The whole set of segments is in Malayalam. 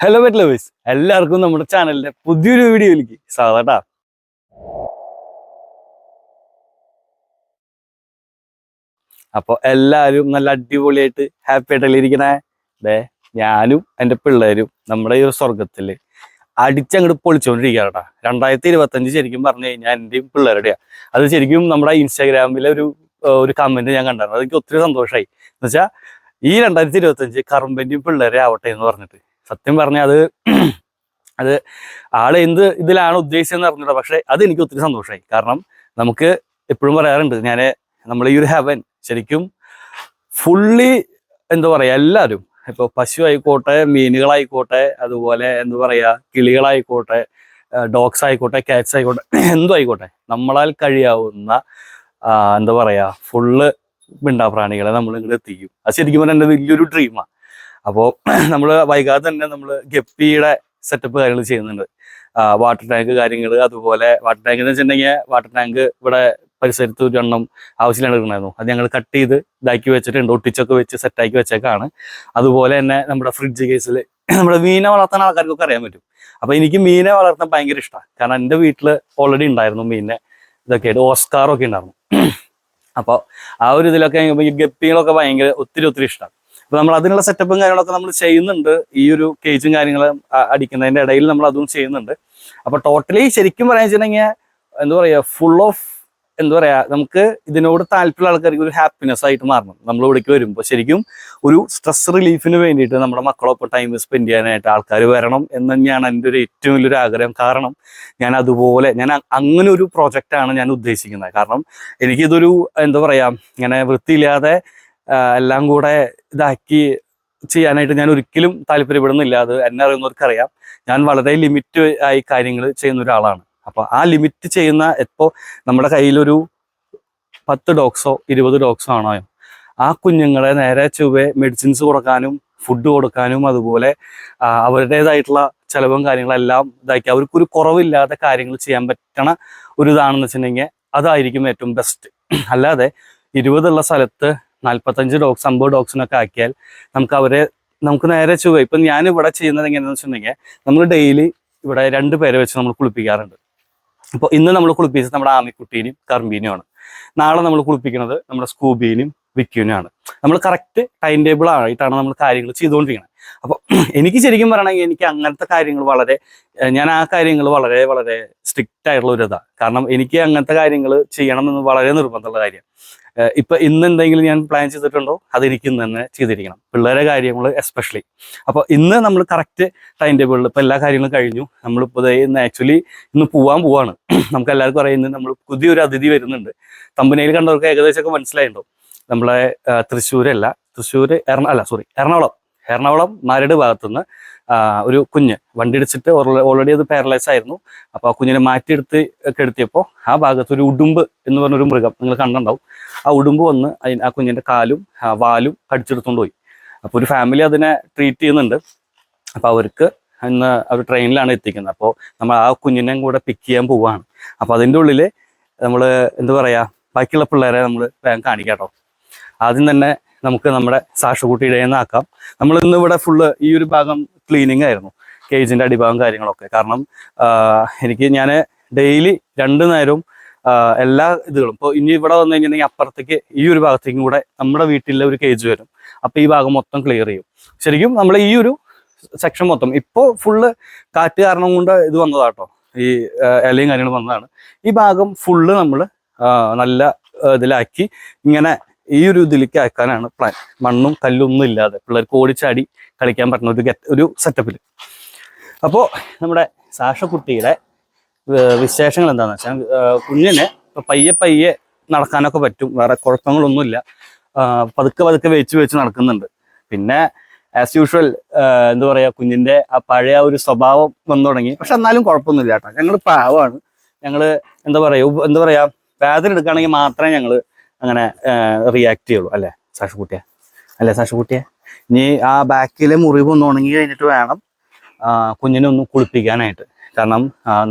ഹലോ വെറ്റ് ലവേഴ്സ് എല്ലാവർക്കും നമ്മുടെ ചാനലിന്റെ പുതിയൊരു വീഡിയോയിലേക്ക് സ്വാഗതം അപ്പൊ എല്ലാവരും നല്ല അടിപൊളിയായിട്ട് ഹാപ്പി ആയിട്ടല്ലേ ഇരിക്കണേ? ദേ ഞാനും എന്റെ പിള്ളേരും നമ്മുടെ ഈ ഒരു സ്വർഗത്തിൽ അടിച്ചങ്ങോട്ട് പൊളിച്ചുകൊണ്ടിരിക്കുകയാണ് കേട്ടോ രണ്ടായിരത്തി ഇരുപത്തഞ്ച് ശരിക്കും പറഞ്ഞു കഴിഞ്ഞാൽ എന്റെയും പിള്ളേരുടെയാ. അത് ശരിക്കും നമ്മുടെ ഇൻസ്റ്റാഗ്രാമിലെ ഒരു ഒരു കമന്റ് ഞാൻ കണ്ടായിരുന്നു. അതെനിക്ക് ഒത്തിരി സന്തോഷമായി എന്ന് വെച്ചാൽ ഈ രണ്ടായിരത്തി ഇരുപത്തഞ്ച് കറുമ്പന്റെയും പിള്ളേരെ ആവട്ടെ എന്ന് പറഞ്ഞിട്ട്. സത്യം പറഞ്ഞാൽ അത് അത് ആൾ എന്ത് ഇതിലാണ് ഉദ്ദേശിച്ചതെന്ന് അറിഞ്ഞില്ല പക്ഷെ അത് എനിക്ക് ഒത്തിരി സന്തോഷമായി കാരണം നമുക്ക് എപ്പോഴും പറയാറുണ്ട് ഞാൻ നമ്മൾ ഈ ഒരു ഹെവൻ ശരിക്കും ഫുള്ളി എന്താ പറയാ എല്ലാവരും ഇപ്പൊ പശു ആയിക്കോട്ടെ മീനുകളായിക്കോട്ടെ അതുപോലെ എന്താ പറയാ കിളികളായിക്കോട്ടെ ഡോഗ്സ് ആയിക്കോട്ടെ കാറ്റ്സ് ആയിക്കോട്ടെ എന്തും ആയിക്കോട്ടെ നമ്മളാൽ കഴിയാവുന്ന എന്താ പറയാ ഫുള്ള് മിണ്ടാപ്രാണികളെ നമ്മൾ ഇങ്ങോട്ട് എത്തിക്കും. അത് ശരിക്കും പറഞ്ഞാൽ എന്റെ വലിയൊരു ഡ്രീമാണ് അപ്പോൾ നമ്മൾ വൈകാതെ തന്നെ നമ്മൾ ഗപ്പിയുടെ സെറ്റപ്പ് കാര്യങ്ങൾ ചെയ്യുന്നുണ്ട്. വാട്ടർ ടാങ്ക് കാര്യങ്ങൾ അതുപോലെ വാട്ടർ ടാങ്ക് എന്ന് വെച്ചിട്ടുണ്ടെങ്കിൽ വാട്ടർ ടാങ്ക് ഇവിടെ പരിസരത്ത് ഒരു എണ്ണം ആവശ്യമില്ലാണ്ട് ഉണ്ടായിരുന്നു അത് ഞങ്ങൾ കട്ട് ചെയ്ത് ഇതാക്കി വെച്ചിട്ടുണ്ട് ഒട്ടിച്ചൊക്കെ വെച്ച് സെറ്റാക്കി വെച്ചേക്കാണ്. അതുപോലെ തന്നെ നമ്മുടെ ഫ്രിഡ്ജ് കേസിൽ നമ്മുടെ മീനെ വളർത്താൻ ആൾക്കാർക്കൊക്കെ അറിയാൻ പറ്റും. അപ്പൊ എനിക്ക് മീനെ വളർത്താൻ ഭയങ്കര ഇഷ്ടമാണ് കാരണം എന്റെ വീട്ടിൽ ഓൾറെഡി ഉണ്ടായിരുന്നു മീനെ ഇതൊക്കെ ആയിട്ട് ഓസ്കാറൊക്കെ ഉണ്ടായിരുന്നു. അപ്പോൾ ആ ഒരു ഇതിലൊക്കെ ഗപ്പികളൊക്കെ ഭയങ്കര ഒത്തിരി ഒത്തിരി ഇഷ്ടമാണ് അപ്പൊ നമ്മൾ അതിനുള്ള സെറ്റപ്പും കാര്യങ്ങളൊക്കെ നമ്മൾ ചെയ്യുന്നുണ്ട്. ഈ ഒരു കേജും കാര്യങ്ങളും അടിക്കുന്നതിന്റെ ഇടയിൽ നമ്മൾ അതും ചെയ്യുന്നുണ്ട്. അപ്പൊ ടോട്ടലി ശരിക്കും പറയാൻ വെച്ചിട്ടുണ്ടെങ്കിൽ എന്താ പറയാ ഫുൾ ഓഫ് എന്താ പറയാ നമുക്ക് ഇതിനോട് താല്പര്യമുള്ള ആൾക്കാർക്ക് ഒരു ഹാപ്പിനെസ് ആയിട്ട് മാറണം. നമ്മൾ ഇവിടേക്ക് വരുമ്പോൾ ശരിക്കും ഒരു സ്ട്രെസ് റിലീഫിന് വേണ്ടിയിട്ട് നമ്മുടെ മക്കളൊപ്പം ടൈം സ്പെൻഡ് ചെയ്യാനായിട്ട് ആൾക്കാർ വരണം എന്ന് തന്നെയാണ് എന്റെ ഒരു ഏറ്റവും വലിയൊരു ആഗ്രഹം. കാരണം ഞാൻ അതുപോലെ ഞാൻ അങ്ങനെ ഒരു പ്രോജക്റ്റാണ് ഞാൻ ഉദ്ദേശിക്കുന്നത്. കാരണം എനിക്കിതൊരു എന്താ പറയാ ഇങ്ങനെ വൃത്തിയില്ലാതെ എല്ലാം കൂടെ ഇതാക്കി ചെയ്യാനായിട്ട് ഞാൻ ഒരിക്കലും താല്പര്യപ്പെടുന്നില്ല. അത് എന്നെ അറിയുന്നവർക്കറിയാം. ഞാൻ വളരെ ലിമിറ്റ് ആയി കാര്യങ്ങൾ ചെയ്യുന്ന ഒരാളാണ്. അപ്പൊ ആ ലിമിറ്റ് ചെയ്യുന്ന ഇപ്പോൾ നമ്മുടെ കയ്യിലൊരു പത്ത് ഡോക്സോ ഇരുപത് ഡോക്സോ ആണോ ആ കുഞ്ഞുങ്ങളെ നേരെ ചുവേ മെഡിസിൻസ് കൊടുക്കാനും ഫുഡ് കൊടുക്കാനും അതുപോലെ അവരുടേതായിട്ടുള്ള ചെലവും കാര്യങ്ങളെല്ലാം ഇതാക്കി. അവർക്കൊരു കുറവില്ലാതെ കാര്യങ്ങൾ ചെയ്യാൻ പറ്റണ ഒരു ഇതാണെന്ന് വെച്ചിട്ടുണ്ടെങ്കിൽ അതായിരിക്കും ഏറ്റവും ബെസ്റ്റ് അല്ലാതെ ഇരുപതുള്ള സ്ഥലത്ത് നാൽപ്പത്തഞ്ച് ഡോഗ്സ് അമ്പത് ഡോഗ്സിനൊക്കെ ആക്കിയാൽ നമുക്ക് അവരെ നമുക്ക് നേരെ ചുവ ഇപ്പം ഞാൻ ഇവിടെ ചെയ്യുന്നത് എങ്ങനെയാണെന്ന് വെച്ചിട്ടുണ്ടെങ്കിൽ നമ്മൾ ഡെയിലി ഇവിടെ രണ്ട് പേരെ വെച്ച് നമ്മൾ കുളിപ്പിക്കാറുണ്ട്. അപ്പോൾ ഇന്ന് നമ്മൾ കുളിപ്പിച്ചത് നമ്മുടെ ആമിക്കുട്ടീനെയും കർമ്പീനെയുമാണ് നാളെ നമ്മൾ കുളിപ്പിക്കുന്നത് നമ്മുടെ സ്കൂബീനും വിക്യൂനാണ് നമ്മൾ കറക്റ്റ് ടൈം ടേബിൾ ആയിട്ടാണ് നമ്മൾ കാര്യങ്ങൾ ചെയ്തുകൊണ്ടിരിക്കുന്നത്. അപ്പോൾ എനിക്ക് ശരിക്കും പറയണമെങ്കിൽ എനിക്ക് അങ്ങനത്തെ കാര്യങ്ങൾ വളരെ ഞാൻ ആ കാര്യങ്ങൾ വളരെ വളരെ സ്ട്രിക്റ്റ് ആയിട്ടുള്ള ഒരു ഇതാണ് കാരണം എനിക്ക് അങ്ങനത്തെ കാര്യങ്ങൾ ചെയ്യണം എന്ന് വളരെ നിർബന്ധമുള്ള കാര്യം. ഇപ്പൊ ഇന്ന് എന്തെങ്കിലും ഞാൻ പ്ലാൻ ചെയ്തിട്ടുണ്ടോ? അത് എനിക്ക് ഇന്ന് തന്നെ ചെയ്തിരിക്കണം. പിള്ളേരെ കാര്യങ്ങൾ എസ്പെഷ്യലി അപ്പോൾ ഇന്ന് നമ്മൾ കറക്റ്റ് ടൈം ടേബിളിൽ ഇപ്പൊ എല്ലാ കാര്യങ്ങളും കഴിഞ്ഞു. നമ്മളിപ്പോൾ ദേ ഇന്ന് ആക്ച്വലി ഇന്ന് പോവാൻ പോവാണ്. നമുക്ക് എല്ലാവർക്കും അറിയുന്നത് നമ്മൾ പുതിയൊരു അതിഥി വരുന്നുണ്ട്. തമ്പനയിൽ കണ്ടവർക്ക് ഏകദേശമൊക്കെ മനസ്സിലായിട്ടുണ്ടോ? നമ്മളെ തൃശ്ശൂരല്ല തൃശ്ശൂർ എറണ അല്ല സോറി എറണാകുളം. എറണാകുളം മരട് ഭാഗത്തുനിന്ന് ഒരു കുഞ്ഞ് വണ്ടി അടിച്ചിട്ട് ഓൾറെഡി അത് പാരലൈസ് ആയിരുന്നു. അപ്പോൾ ആ കുഞ്ഞിനെ മാറ്റിയെടുത്ത് കെടുത്തിയപ്പോൾ ആ ഭാഗത്ത് ഒരു ഉടുമ്പ് എന്ന് പറഞ്ഞൊരു മൃഗം നിങ്ങൾ കണ്ടിട്ടുണ്ടാവും. ആ ഉടുമ്പ് വന്ന് ആ കുഞ്ഞിന്റെ കാലും വാലും കടിച്ചെടുത്തുകൊണ്ട് പോയി. അപ്പോൾ ഒരു ഫാമിലി അതിനെ ട്രീറ്റ് ചെയ്യുന്നുണ്ട്. അപ്പോൾ അവർക്ക് ഇന്ന് അവർ ട്രെയിനിലാണ് എത്തിക്കുന്നത്. അപ്പോൾ നമ്മൾ ആ കുഞ്ഞിനെയും കൂടെ പിക്ക് ചെയ്യാൻ പോവാണ് അപ്പോൾ അതിന്റെ ഉള്ളിൽ നമ്മൾ എന്താ പറയാ ബാക്കിയുള്ള പിള്ളേരെ നമ്മൾ വേഗം കാണിക്കാം കേട്ടോ. ആദ്യം തന്നെ നമുക്ക് നമ്മുടെ സാക്ഷുകുട്ടിയുടെ ആക്കാം. നമ്മൾ ഇന്ന് ഇവിടെ ഫുള്ള് ഈ ഒരു ഭാഗം ക്ലീനിങ് ആയിരുന്നു. കേജിന്റെ അടിഭാഗം കാര്യങ്ങളൊക്കെ. കാരണം എനിക്ക് ഞാൻ ഡെയിലി രണ്ടു നേരവും എല്ലാ ഇതുകളും. ഇപ്പോൾ ഇനി ഇവിടെ വന്നു കഴിഞ്ഞിട്ടുണ്ടെങ്കിൽ അപ്പുറത്തേക്ക് ഈ ഒരു ഭാഗത്തേക്കും കൂടെ നമ്മുടെ വീട്ടിലെ ഒരു കേജ് വരും. അപ്പോൾ ഈ ഭാഗം മൊത്തം ക്ലിയർ ചെയ്യും. ശരിക്കും നമ്മൾ ഈ ഒരു സെക്ഷൻ മൊത്തം. ഇപ്പോൾ ഫുള്ള് കാറ്റ് കാരണം കൊണ്ട് ഇത് വന്നതാട്ടോ. ഈ ഇലയും കാര്യങ്ങളും വന്നതാണ്. ഈ ഭാഗം ഫുള്ള് നമ്മൾ നല്ല ഇതിലാക്കി ഇങ്ങനെ ഈ ഒരു ഇതിലേക്ക് ആക്കാനാണ് പ്ലാൻ മണ്ണും കല്ലൊന്നും ഇല്ലാതെ പിള്ളേർക്ക് ഓടിച്ചാടി കളിക്കാൻ പറ്റുന്ന ഒരു ഒരു സെറ്റപ്പിൽ അപ്പോൾ നമ്മുടെ സാഷക്കുട്ടിയുടെ വിശേഷങ്ങൾ എന്താണെന്ന് വെച്ചാൽ കുഞ്ഞിനെ ഇപ്പം പയ്യെ പയ്യെ നടക്കാനൊക്കെ പറ്റും. വേറെ കുഴപ്പങ്ങളൊന്നുമില്ല. പതുക്കെ പതുക്കെ വെച്ച് വെച്ച് നടക്കുന്നുണ്ട്. പിന്നെ ആസ് യൂഷ്വൽ എന്താ പറയുക കുഞ്ഞിന്റെ ആ പഴയ ഒരു സ്വഭാവം വന്നു തുടങ്ങി. പക്ഷെ എന്നാലും കുഴപ്പമൊന്നുമില്ല കേട്ടോ. ഞങ്ങൾ പാവമാണ്. ഞങ്ങൾ എന്താ പറയുക എന്താ പറയുക വേദന എടുക്കുകയാണെങ്കിൽ മാത്രമേ ഞങ്ങൾ അങ്ങനെ റിയാക്ട് ചെയ്യുള്ളൂ. അല്ലേ സാഷുകുട്ടിയെ? അല്ലേ സാഷുകുട്ടിയെ? ഇനി ആ ബാക്കിലെ മുറിവ് ഒന്ന് ഉണങ്ങി കഴിഞ്ഞിട്ട് വേണം കുഞ്ഞിനെ ഒന്ന് കുളിപ്പിക്കാനായിട്ട്. കാരണം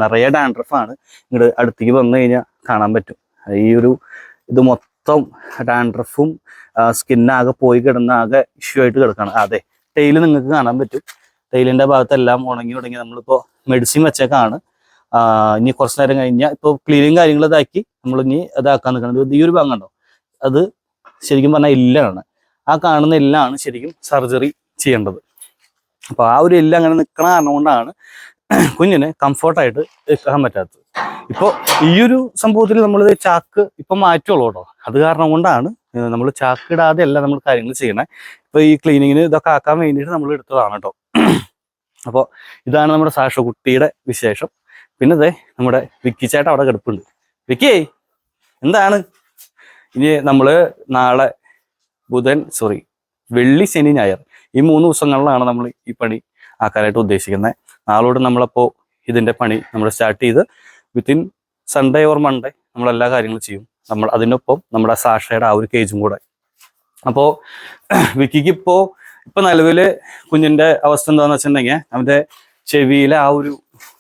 നിറയെ ഡാൻഡ്രഫാണ് ഇങ്ങോട്ട് അടുത്തേക്ക് വന്നു കഴിഞ്ഞാൽ കാണാൻ പറ്റും. ഈ ഒരു ഇത് മൊത്തം ഡാൻഡ്രഫും സ്കിന്നാകെ പോയി കിടന്ന ആകെ ഇഷ്യൂ ആയിട്ട് കിടക്കണം. അതെ ടെയിൽ നിങ്ങൾക്ക് കാണാൻ പറ്റും. ടെയിലിന്റെ ഭാഗത്തെല്ലാം ഉണങ്ങി തുടങ്ങി നമ്മളിപ്പോൾ മെഡിസിൻ വെച്ചേക്കാണ്. ഇനി കുറച്ച് നേരം കഴിഞ്ഞാൽ ഇപ്പോൾ ക്ലീനിങ് കാര്യങ്ങൾ ഇതാക്കി നമ്മൾ ഇനി ഇതാക്കാൻ നിൽക്കണം. ഈ ഒരു ഭാഗം കണ്ടോ? അത് ശരിക്കും പറഞ്ഞാൽ എല്ലാണ് ആ കാണുന്ന എല്ലാണ് ശരിക്കും സർജറി ചെയ്യേണ്ടത്. അപ്പോൾ ആ ഒരു എല്ലാം അങ്ങനെ നിൽക്കണ കാരണം കൊണ്ടാണ് കുഞ്ഞിന് കംഫർട്ടായിട്ട് നിൽക്കാൻ പറ്റാത്തത്. ഇപ്പോൾ ഈ ഒരു സംഭവത്തിൽ നമ്മൾ ചാക്ക് ഇപ്പം മാറ്റുള്ളൂ കേട്ടോ. അത് കാരണം കൊണ്ടാണ് നമ്മൾ ചാക്ക് ഇടാതെ അല്ല നമ്മൾ കാര്യങ്ങൾ ചെയ്യണേ. ഇപ്പോൾ ഈ ക്ലീനിങ്ങിന് ഇതൊക്കെ ആക്കാൻ വേണ്ടിയിട്ട് നമ്മൾ എടുത്തതാണ് കേട്ടോ. അപ്പോൾ ഇതാണ് നമ്മുടെ സാക്ഷകുട്ടിയുടെ വിശേഷം. പിന്നെ ദേ നമ്മുടെ വിക്കിച്ചേട്ട അവിടെ കിടപ്പുണ്ട്. വിക്കി എന്താണ്? ഇനി നമ്മൾ നാളെ ബുധൻ സോറി വെള്ളി ശനി ഞായർ ഈ മൂന്ന് ദിവസങ്ങളിലാണ് നമ്മൾ ഈ പണി ആക്കാനായിട്ട് ഉദ്ദേശിക്കുന്നത് നാളോട് നമ്മളപ്പോൾ ഇതിന്റെ പണി നമ്മൾ സ്റ്റാർട്ട് ചെയ്ത് വിത്തിൻ സൺഡേ ഓർ മൺഡേ നമ്മൾ എല്ലാ കാര്യങ്ങളും ചെയ്യും. നമ്മൾ അതിനൊപ്പം നമ്മുടെ സാക്ഷയുടെ ആ ഒരു കേജും കൂടെ. അപ്പോൾ വിക്കിക്ക് ഇപ്പോൾ ഇപ്പൊ നിലവിൽ കുഞ്ഞിന്റെ അവസ്ഥ എന്താന്ന് വെച്ചിട്ടുണ്ടെങ്കിൽ അവന്റെ ചെവിയിലെ ആ ഒരു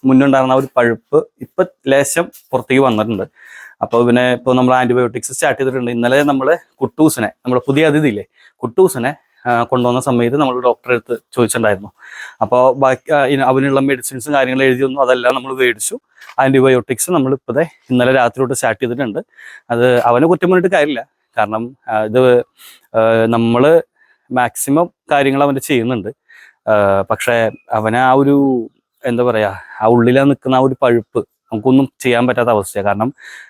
മുന്നുണ്ടായിരുന്ന ആ ഒരു പഴുപ്പ് ഇപ്പൊ ലേശം പുറത്തേക്ക് വന്നിട്ടുണ്ട്. അപ്പോൾ പിന്നെ ഇപ്പോൾ നമ്മൾ ആന്റിബയോട്ടിക്സ് സ്റ്റാർട്ട് ചെയ്തിട്ടുണ്ട്. ഇന്നലെ നമ്മൾ കുട്ടൂസിനെ നമ്മുടെ പുതിയ അതിഥി ഇല്ലേ കുട്ടൂസിനെ കൊണ്ടുവന്ന സമയത്ത് നമ്മൾ ഡോക്ടറെ അടുത്ത് ചോദിച്ചിട്ടുണ്ടായിരുന്നു. അപ്പോൾ ബാക്കി അവനുള്ള മെഡിസിൻസും കാര്യങ്ങളും എഴുതിയൊന്നും അതെല്ലാം നമ്മൾ മേടിച്ചു. ആന്റിബയോട്ടിക്സ് നമ്മൾ ഇപ്പോഴത്തെ ഇന്നലെ രാത്രി തൊട്ട് സ്റ്റാർട്ട് ചെയ്തിട്ടുണ്ട്. അത് അവനെ കുറ്റം പറഞ്ഞിട്ട് കാര്യമില്ല. കാരണം ഇത് നമ്മൾ മാക്സിമം കാര്യങ്ങൾ അവന്റെ ചെയ്യുന്നുണ്ട്. പക്ഷേ അവനെ ആ ഒരു എന്താ പറയുക ആ ഉള്ളിലാ നിൽക്കുന്ന ആ ഒരു പഴുപ്പ് നമുക്കൊന്നും ചെയ്യാൻ പറ്റാത്ത അവസ്ഥയാണ് കാരണം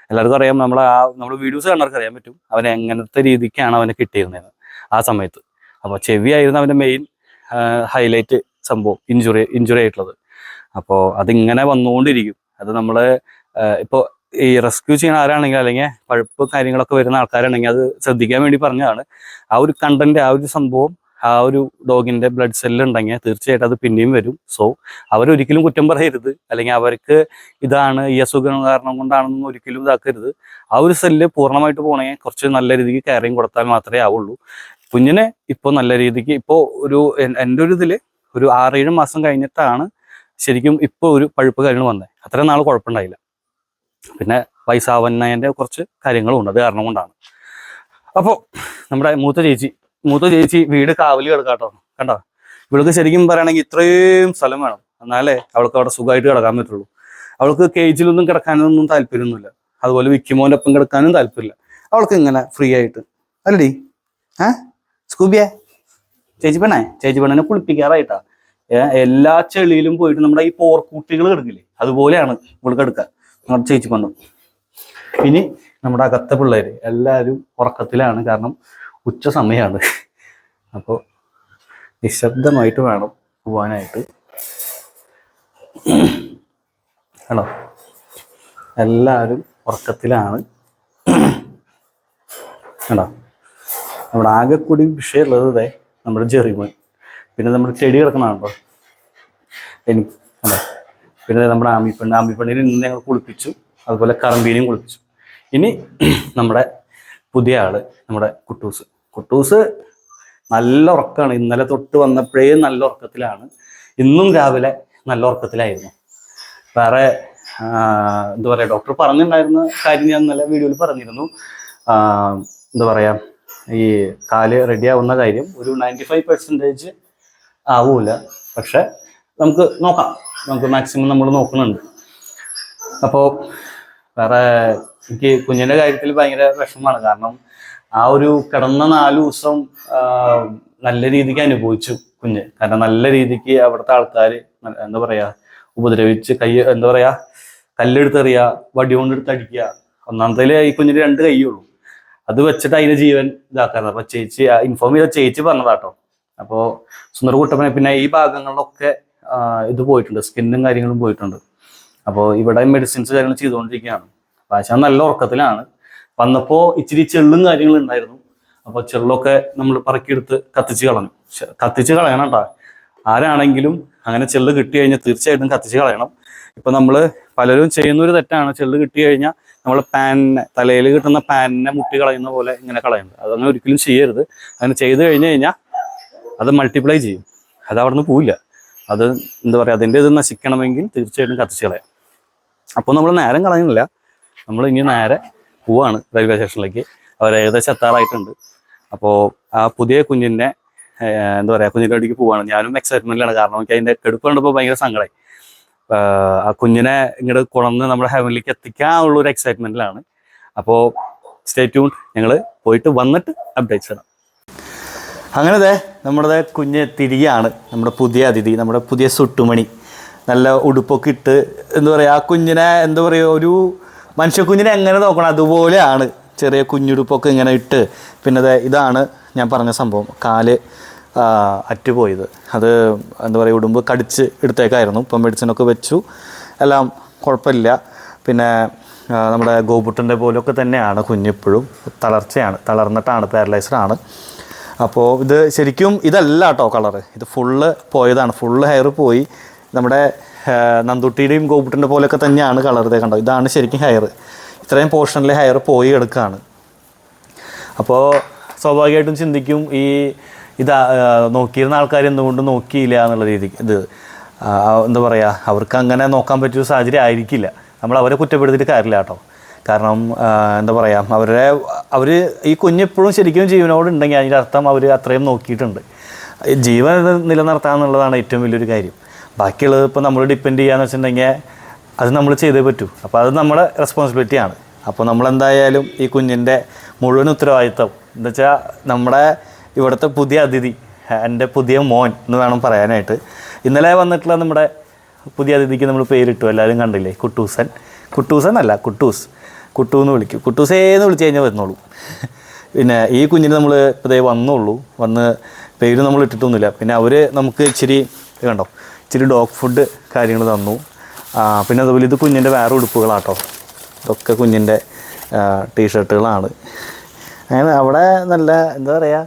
എല്ലാവർക്കും അറിയാം നമ്മൾ ആ നമ്മൾ വീഡിയോസ് കണ്ടവർക്ക് അറിയാൻ പറ്റും അവൻ എങ്ങനത്തെ രീതിക്കാണ് അവനെ കിട്ടിയിരുന്നത് ആ സമയത്ത്. അപ്പോൾ ചെവിയായിരുന്നു അവന്റെ മെയിൻ ഹൈലൈറ്റ് സംഭവം ഇഞ്ചുറി ഇഞ്ചുറി ആയിട്ടുള്ളത്. അപ്പോൾ അതിങ്ങനെ വന്നുകൊണ്ടിരിക്കും. അത് നമ്മൾ ഇപ്പോൾ ഈ റെസ്ക്യൂ ചെയ്യുന്ന ആരാണെങ്കിൽ അല്ലെങ്കിൽ പഴുപ്പ് കാര്യങ്ങളൊക്കെ വരുന്ന ആൾക്കാരാണെങ്കിൽ അത് ശ്രദ്ധിക്കാൻ വേണ്ടി പറഞ്ഞതാണ്. ആ ഒരു കണ്ടന്റ് ആ ഒരു സംഭവം ആ ഒരു ഡോഗിന്റെ ബ്ലഡ് സെല്ല് ഉണ്ടെങ്കിൽ തീർച്ചയായിട്ടും അത് പിന്നെയും വരും. സോ അവരൊരിക്കലും കുറ്റം പറയരുത്. അല്ലെങ്കിൽ അവർക്ക് ഇതാണ് ഈ അസുഖം കാരണം കൊണ്ടാണെന്ന് ഒരിക്കലും ഇതാക്കരുത്. ആ ഒരു സെല്ല് പൂർണമായിട്ട് പോകണമെങ്കിൽ കുറച്ച് നല്ല രീതിക്ക് കെയറിങ് കൊടുത്താൽ മാത്രമേ ആവുള്ളൂ. കുഞ്ഞിനെ ഇപ്പോൾ നല്ല രീതിക്ക് ഇപ്പോൾ ഒരു എൻ- എന്റെ ഒരു ഇതിൽ ഒരു ആറേഴ് മാസം കഴിഞ്ഞിട്ടാണ് ശരിക്കും ഇപ്പോൾ ഒരു പഴുപ്പ് കാര്യങ്ങൾ വന്നത്. അത്രയും നാൾ കുഴപ്പമുണ്ടായില്ല. പിന്നെ വയസ്സാവുന്നതിന്റെ കുറച്ച് കാര്യങ്ങളും ഉണ്ട്. അത് കാരണം കൊണ്ടാണ്. അപ്പോൾ നമ്മുടെ മൂത്ത ചേച്ചി മൂത്ത ചേച്ചി വീട് കാവലി കിടക്കാട്ടോ കണ്ടോ? ഇവൾക്ക് ശരിക്കും പറയുകയാണെങ്കിൽ ഇത്രയും സ്ഥലം വേണം. എന്നാലേ അവൾക്ക് അവിടെ സുഖമായിട്ട് കിടക്കാൻ പറ്റുള്ളൂ. അവൾക്ക് കേജിലൊന്നും കിടക്കാനൊന്നും താല്പര്യമൊന്നുമില്ല. അതുപോലെ വിക്കിമോന്റെ ഒപ്പം കിടക്കാനും താല്പര്യമില്ല. അവൾക്ക് ഇങ്ങനെ ഫ്രീ ആയിട്ട്. അല്ലടി. ഏ? സ്കൂബിയെ? ചേച്ചി പെണ്ണേ? ചേച്ചി പെണ്ണിനെ കുളിപ്പിക്കാറായിട്ടാ. എല്ലാ ചെളിയിലും പോയിട്ട് നമ്മുടെ ഈ പോർക്കൂട്ടികൾ കിടക്കില്ലേ? അതുപോലെയാണ് ഇവൾക്ക് എടുക്കുക നമ്മുടെ ചേച്ചി പെണ്ണും. ഇനി നമ്മുടെ അകത്തെ പിള്ളേര് എല്ലാവരും ഉറക്കത്തിലാണ്. കാരണം ഉച്ച സമയമാണ് അപ്പോൾ നിശബ്ദമായിട്ട് വേണം പോവാനായിട്ട്. ആണോ എല്ലാവരും ഉറക്കത്തിലാണ്. ആണോ നമ്മുടെ ആകെ കൂടി വിഷയമുള്ളത് ഇതേ നമ്മുടെ ജെറിമോൻ. പിന്നെ നമ്മൾ ചെടി കിടക്കണമാണോ എനിക്ക് കണ്ടോ പിന്നെ നമ്മുടെ ആമിപ്പെണ്ണ് ആമിപ്പെണ്ണിനെ ഇന്ന് ഞങ്ങൾ കുളിപ്പിച്ചു. അതുപോലെ കറമ്പീനെയും കുളിപ്പിച്ചു. ഇനി നമ്മുടെ പുതിയ ആൾ നമ്മുടെ കുട്ടൂസ്. കുട്ടൂസ് നല്ല ഉറക്കമാണ് ഇന്നലെ തൊട്ട് വന്നപ്പോഴേ നല്ല ഉറക്കത്തിലാണ്. ഇന്നും രാവിലെ നല്ല ഉറക്കത്തിലായിരുന്നു. വേറെ എന്താ പറയുക ഡോക്ടർ പറഞ്ഞിട്ടുണ്ടായിരുന്ന കാര്യം ഞാൻ നല്ല വീഡിയോയിൽ പറഞ്ഞിരുന്നു. എന്താ പറയുക ഈ കാൽ റെഡി ആവുന്ന കാര്യം ഒരു നയന്റി ഫൈവ് പെർസെന്റേജ് ആവൂല. പക്ഷെ നമുക്ക് നോക്കാം. നമുക്ക് മാക്സിമം നമ്മൾ നോക്കുന്നുണ്ട്. അപ്പോൾ വേറെ എനിക്ക് കുഞ്ഞിന്റെ കാര്യത്തിൽ ഭയങ്കര വിഷമമാണ്. കാരണം ആ ഒരു കിടന്ന നാല് ദിവസം നല്ല രീതിക്ക് അനുഭവിച്ചു കുഞ്ഞ്. കാരണം നല്ല രീതിക്ക് അവിടുത്തെ ആൾക്കാർ എന്താ പറയാ ഉപദ്രവിച്ച് കൈ എന്താ പറയാ കല്ലെടുത്തെറിയുക വടി കൊണ്ടെടുത്ത് അടിക്കുക ഒന്നാമത്തേൽ ഈ കുഞ്ഞിന് രണ്ട് കൈയുള്ളൂ. അത് വെച്ചിട്ട് അതിന്റെ ജീവൻ ഇതാക്കാറ് അപ്പൊ ചേച്ചി ഇൻഫോം ചെയ്ത ചേച്ചി പറഞ്ഞതാട്ടോ. അപ്പോ സുന്ദർ കുട്ടപ്പനെ പിന്നെ ഈ ഭാഗങ്ങളിലൊക്കെ ഇത് പോയിട്ടുണ്ട്. സ്കിന്നും കാര്യങ്ങളും പോയിട്ടുണ്ട്. അപ്പോൾ ഇവിടെ മെഡിസിൻസ് കാര്യങ്ങൾ ചെയ്തുകൊണ്ടിരിക്കുകയാണ്. പക്ഷെ നല്ല ഉറക്കത്തിലാണ്. വന്നപ്പോൾ ഇച്ചിരി ചെള്ളും കാര്യങ്ങളും ഉണ്ടായിരുന്നു. അപ്പോൾ ചെള്ളൊക്കെ നമ്മൾ പറക്കിയെടുത്ത് കത്തിച്ച് കളഞ്ഞു. കത്തിച്ച് കളയണം ആരാണെങ്കിലും അങ്ങനെ ചെള്ള് കിട്ടി കഴിഞ്ഞാൽ തീർച്ചയായിട്ടും കത്തിച്ച് കളയണം. ഇപ്പൊ നമ്മൾ പലരും ചെയ്യുന്ന ഒരു തെറ്റാണ്. ചെള്ള് കിട്ടി കഴിഞ്ഞാൽ നമ്മൾ പാനിനെ തലയിൽ കിട്ടുന്ന പാനിനെ മുട്ടി കളയുന്ന പോലെ ഇങ്ങനെ കളയുന്നത്. അതങ്ങനെ ഒരിക്കലും ചെയ്യരുത്. അങ്ങനെ ചെയ്തു കഴിഞ്ഞു കഴിഞ്ഞാൽ അത് മൾട്ടിപ്ലൈ ചെയ്യും. അത് അവിടെ നിന്ന് പോവില്ല. അത് എന്താ പറയുക അതിന്റെ ഇത് നശിക്കണമെങ്കിൽ തീർച്ചയായിട്ടും കത്തിച്ച് കളയാം. അപ്പോൾ നമ്മൾ നേരം കളയുന്നില്ല. നമ്മൾ ഇനി നേരെ പോവാണ് റെയിൽവേ സ്റ്റേഷനിലേക്ക് അവർ ഏകദേശം എത്താറായിട്ടുണ്ട്. അപ്പോൾ ആ പുതിയ കുഞ്ഞിന്റെ എന്താ പറയുക കുഞ്ഞിന്റെ അടിക്ക് പോവാണ്. ഞാനും എക്സൈറ്റ്മെന്റിലാണ് കാരണം എനിക്ക് അതിന്റെ കെടുപ്പ് കണ്ടപ്പോൾ ഭയങ്കര സങ്കടമായി ആ കുഞ്ഞിനെ ഇങ്ങോട്ട് കുളന്ന് നമ്മുടെ ഹെവനിലേക്ക് എത്തിക്കാനുള്ള ഒരു എക്സൈറ്റ്മെന്റിലാണ് അപ്പോൾ സ്റ്റേ ട്യൂൺ ഞങ്ങൾ പോയിട്ട് വന്നിട്ട് അപ്ഡേറ്റ്സ് ഇടാം. അങ്ങനെ നമ്മുടെ കുഞ്ഞ് തിരികെയാണ് നമ്മുടെ പുതിയ അതിഥി നമ്മുടെ പുതിയ സുട്ടുമണി. നല്ല ഉടുപ്പൊക്കെ ഇട്ട് എന്താ പറയുക ആ കുഞ്ഞിനെ എന്താ പറയുക ഒരു മനുഷ്യക്കുഞ്ഞിനെ എങ്ങനെ നോക്കണം? അതുപോലെയാണ് ചെറിയ കുഞ്ഞുടുപ്പൊക്കെ ഇങ്ങനെ ഇട്ട് പിന്നെ ഇതാണ് ഞാൻ പറഞ്ഞ സംഭവം. കാൽ അറ്റുപോയത്. അത് എന്താ പറയുക ഉടുമ്പ് കടിച്ച് എടുത്തേക്കായിരുന്നു. ഇപ്പം മെഡിസിനൊക്കെ വെച്ചു. എല്ലാം കുഴപ്പമില്ല. പിന്നെ നമ്മുടെ ഗോപുട്ടന്റെ പോലൊക്കെ തന്നെയാണ് കുഞ്ഞിപ്പോഴും. തളർച്ചയാണ്. തളർന്നിട്ടാണ് പാരലൈസ്ഡ് ആണ്. അപ്പോൾ ഇത് ശരിക്കും ഇതല്ല കേട്ടോ കളറ് ഇത് ഫുള്ള് പോയതാണ്. ഫുള്ള് ഹെയർ പോയി. നമ്മുടെ നന്ദുട്ടിയുടെയും ഗോപുട്ടിന്റെ പോലെയൊക്കെ തന്നെയാണ് കളർ ഇതേ കണ്ടോ? ഇതാണ് ശരിക്കും ഹെയർ ഇത്രയും പോർഷനിൽ ഹെയർ പോയി എടുക്കുകയാണ് അപ്പോൾ സ്വാഭാവികമായിട്ടും ചിന്തിക്കും ഈ ഇത് നോക്കിയിരുന്ന ആൾക്കാർ എന്തുകൊണ്ട് നോക്കിയില്ല എന്നുള്ള രീതിക്ക്. ഇത് എന്താ പറയുക അവർക്ക് അങ്ങനെ നോക്കാൻ പറ്റിയൊരു സാഹചര്യം ആയിരിക്കില്ല. നമ്മൾ അവരെ കുറ്റപ്പെടുത്തിയിട്ട് കാര്യമില്ല കേട്ടോ. കാരണം എന്താ പറയുക അവരുടെ അവർ ഈ കുഞ്ഞെപ്പോഴും ശരിക്കും ജീവനോട് ഉണ്ടെങ്കിൽ അതിന്റെ അർത്ഥം അവർ അത്രയും നോക്കിയിട്ടുണ്ട്. ജീവൻ നിലനിർത്താന്നുള്ളതാണ് ഏറ്റവും വലിയൊരു കാര്യം. ബാക്കിയുള്ളത് ഇപ്പോൾ നമ്മൾ ഡിപ്പെൻഡ് ചെയ്യാന്ന് വെച്ചിട്ടുണ്ടെങ്കിൽ അത് നമ്മൾ ചെയ്തേ പറ്റൂ. അപ്പോൾ അത് നമ്മുടെ റെസ്പോൺസിബിലിറ്റിയാണ് അപ്പോൾ നമ്മളെന്തായാലും ഈ കുഞ്ഞിന്റെ മുഴുവൻ ഉത്തരവാദിത്തം എന്താ വെച്ചാൽ നമ്മുടെ ഇവിടുത്തെ പുതിയ അതിഥി എന്റെ പുതിയ മോൻ എന്ന് വേണം പറയാനായിട്ട്. ഇന്നലെ വന്നിട്ടുള്ള നമ്മുടെ പുതിയ അതിഥിക്ക് നമ്മൾ പേരിട്ടു എല്ലാവരും കണ്ടില്ലേ? കുട്ടൂസൻ. കുട്ടൂസൻ അല്ല കുട്ടൂസ്. കുട്ടു എന്ന് വിളിക്കും. കുട്ടൂസേന്ന് വിളിച്ചു കഴിഞ്ഞാൽ വരുന്നുള്ളൂ. പിന്നെ ഈ കുഞ്ഞിന് നമ്മൾ ഇതേ വന്നുള്ളൂ. വന്ന് പേര് നമ്മൾ ഇട്ടിട്ടൊന്നുമില്ല. പിന്നെ അവർ നമുക്ക് ഇച്ചിരി കണ്ടോ? ഇച്ചിരി ഡോഗ് ഫുഡ് കാര്യങ്ങൾ തന്നു. പിന്നെ അതുപോലെ ഇത് കുഞ്ഞിന്റെ വേറെ ഉടുപ്പുകളാട്ടോ. ഇതൊക്കെ കുഞ്ഞിന്റെ ടീഷർട്ടുകളാണ് അങ്ങനെ അവിടെ നല്ല എന്താ പറയുക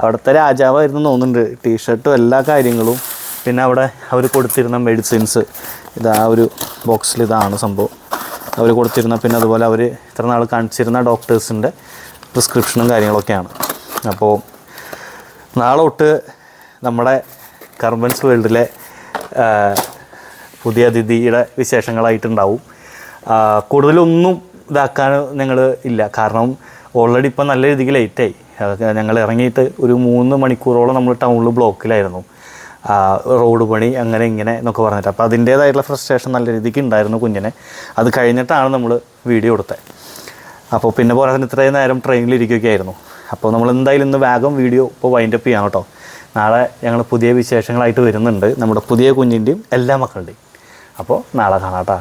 അവിടുത്തെ രാജാവായിരുന്നു തോന്നുന്നുണ്ട്. ടീഷർട്ടും എല്ലാ കാര്യങ്ങളും. പിന്നെ അവിടെ അവർ കൊടുത്തിരുന്ന മെഡിസിൻസ് ഇതാ ഒരു ബോക്സിൽ ഇതാണ് സംഭവം. അവർ കൊടുത്തിരുന്ന പിന്നെ അതുപോലെ അവർ ഇത്ര നാൾ കാണിച്ചിരുന്ന ഡോക്ടേഴ്സിന്റെ പ്രിസ്ക്രിപ്ഷനും കാര്യങ്ങളൊക്കെയാണ്. അപ്പോൾ നാളെ തൊട്ട് നമ്മുടെ കർബൻസ് വേൾഡിലെ പുതിയ അതിഥിയുടെ വിശേഷങ്ങളായിട്ടുണ്ടാവും. കൂടുതലൊന്നും ഇതാക്കാൻ ഞങ്ങൾ ഇല്ല. കാരണം ഓൾറെഡി ഇപ്പം നല്ല രീതിക്ക് ലേറ്റായി ഞങ്ങൾ ഇറങ്ങിയിട്ട് ഒരു മൂന്ന് മണിക്കൂറോളം നമ്മൾ ടൗണിൽ ബ്ലോക്കിലായിരുന്നു റോഡ് പണി അങ്ങനെ ഇങ്ങനെ എന്നൊക്കെ പറഞ്ഞിട്ട്. അപ്പോൾ അതിന്റേതായിട്ടുള്ള ഫ്രസ്ട്രേഷൻ നല്ല രീതിക്ക് ഉണ്ടായിരുന്നു കുഞ്ഞിനെ. അത് കഴിഞ്ഞിട്ടാണ് നമ്മൾ വീഡിയോ കൊടുത്തത് അപ്പോൾ പിന്നെ പോലെ തന്നെ ഇത്രയും നേരം ട്രെയിനിലിരിക്കുകയൊക്കെ ആയിരുന്നു. അപ്പോൾ നമ്മൾ എന്തായാലും ഇന്ന് വേഗം വീഡിയോ ഇപ്പോൾ വൈൻഡപ്പ് ചെയ്യാം കേട്ടോ. നാളെ ഞങ്ങൾ പുതിയ വിശേഷങ്ങളായിട്ട് വരുന്നുണ്ട്. നമ്മുടെ പുതിയ കുഞ്ഞിന്റെയും എല്ലാ മക്കളുടെയും. അപ്പോൾ നാളെ കാണാം കേട്ടോ.